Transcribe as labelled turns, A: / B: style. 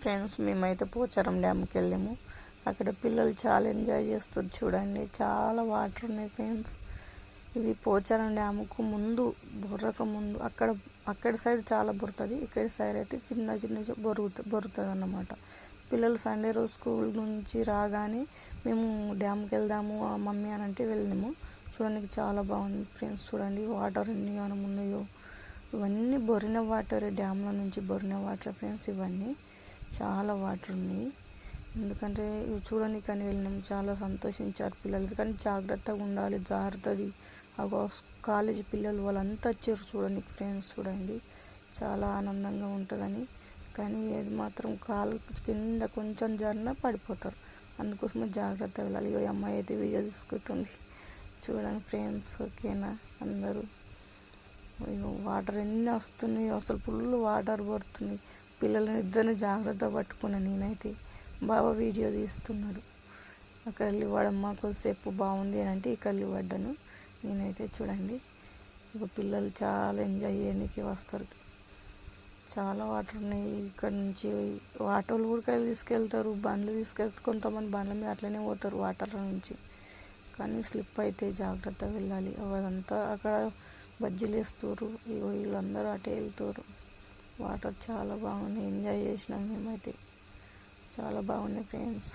A: Friends మేమైతే పోచారం డ్యామ్కి వెళ్ళాము అక్కడ పిల్లలు చాలా ఎంజాయ్ చేస్తారు చూడండి. చాలా వాటర్ ఉన్నాయి ఫ్రెండ్స్. ఇది పోచారం డ్యాముకు ముందు బొర్రక ముందు అక్కడ అక్కడ సైడ్ చాలా బొరుతుంది ఇక్కడ సైడ్ అయితే చిన్న చిన్న బొరుగు బొరుతుంది అన్నమాట పిల్లలు సండే రోజు స్కూల్ నుంచి రాగానే మేము డ్యామ్కి వెళ్దాము ఆ మమ్మీ అని అంటే వెళ్ళినాము. చూడడానికి చాలా బాగుంది ఫ్రెండ్స్ చూడండి. వాటర్ ఎన్ని ఉన్నాయో. ఇవన్నీ బొరిన వాటర్ డ్యామ్ల నుంచి బొరిన వాటర్ ఫ్రెండ్స్ ఇవన్నీ. చాలా వాటర్ ఉన్నాయి ఎందుకంటే ఇవి చూడడానికి కానీ వెళ్ళినాం చాలా సంతోషించారు పిల్లలు. కానీ జాగ్రత్తగా ఉండాలి జారుతుంది కాలేజీ పిల్లలు వాళ్ళంతా వచ్చారు చూడడానికి ఫ్రెండ్స్ చూడండి. చాలా ఆనందంగా ఉంటుందని. కానీ ఏది మాత్రం కాలు కింద కొంచెం జారినా పడిపోతారు. అందుకోసమే జాగ్రత్తగా వెళ్ళాలి. ఈ అమ్మాయి అయితే వీడియో తీసుకుంటుంది. చూడండి ఫ్రెండ్స్ ఓకేనా? అందరూ. వాటర్ ఎన్ని వస్తున్నాయి అసలు ఫుల్ వాటర్ పడుతున్నాయి పిల్లలని ఇద్దరిని జాగ్రత్త పట్టుకున్నాను నేనైతే బాబా వీడియో తీస్తున్నాడు. అక్కడ వెళ్ళి వాడమ్మ కొద్దిసేపు బాగుంది అని అంటే ఇక్కడ వెళ్ళి నేనైతే చూడండి. ఇక పిల్లలు చాలా ఎంజాయ్ చేయడానికి వస్తారు. చాలా వాటర్ ఉన్నాయి ఇక్కడ నుంచి. ఆటోలు ఊరికాయలు తీసుకెళ్తారు బండ్లు తీసుకెళ్తే కొంతమంది బండ్ల మీద అట్లనే పోతారు వాటర్ల నుంచి. కానీ స్లిప్ అయితే జాగ్రత్తగా వెళ్ళాలి. అదంతా అక్కడ బజ్జీలు వేస్తారు వీళ్ళందరూ అటే వెళ్తారు. వాటర్ చాలా బాగున్నాయి ఎంజాయ్ చేసినాం మేమైతే. చాలా బాగున్నాయి ఫ్రెండ్స్.